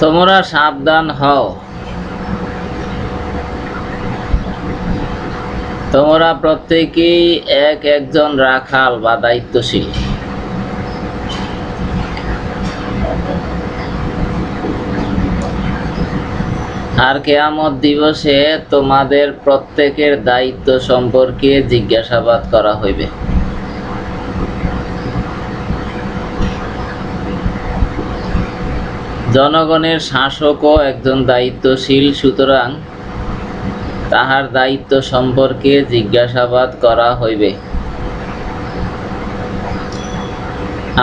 তোমরা সাবধান হও। তোমরা প্রত্যেকেই এক একজন রাখাল বা দায়িত্বশীল। আর কেয়ামত দিবসে তোমাদের প্রত্যেকের দায়িত্ব সম্পর্কে জিজ্ঞাসাবাদ করা হইবে। জনগণের শাসকও একজন দায়িত্বশীল, সুতরাং তাহার দায়িত্ব সম্পর্কে জিজ্ঞাসাবাদ করা হইবে।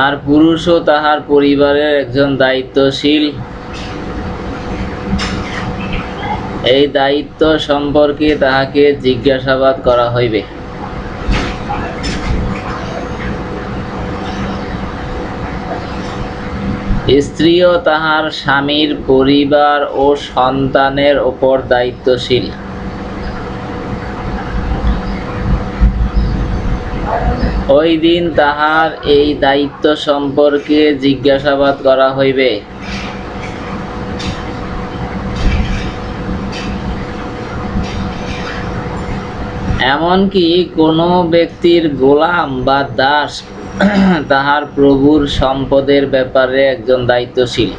আর পুরুষও তাহার পরিবারের একজন দায়িত্বশীল। এই দায়িত্ব সম্পর্কে তাহাকে জিজ্ঞাসাবাদ করা হইবে। স্ত্রীও তাহার স্বামীর পরিবার ও সন্তানের ওপর দায়িত্বশীল। ওই দিন তাহার এই দায়িত্ব সম্পর্কে জিজ্ঞাসাবাদ করা হইবে। এমনকি কোনো ব্যক্তির গোলাম বা দাস তাহার প্রভুর সম্পদের ব্যাপারে একজন দায়িত্বশীল।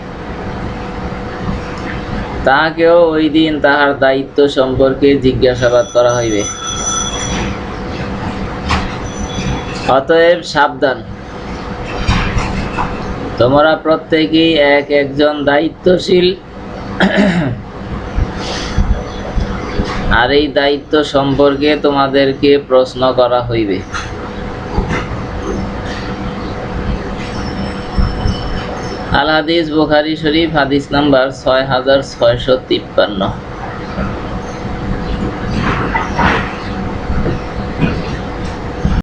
তাহাকেও ওই দিন তাহার দায়িত্ব সম্পর্কে জিজ্ঞাসাবাদ করা হইবে। অতএব সাবধান। তোমরা প্রত্যেকেই এক একজন দায়িত্বশীল। আর এই দায়িত্ব সম্পর্কে তোমাদেরকে প্রশ্ন করা হইবে। আল হাদিস বুখারি শরীফ হাদিস নাম্বার ছয় হাজার ছয়শো তিপ্পান্ন।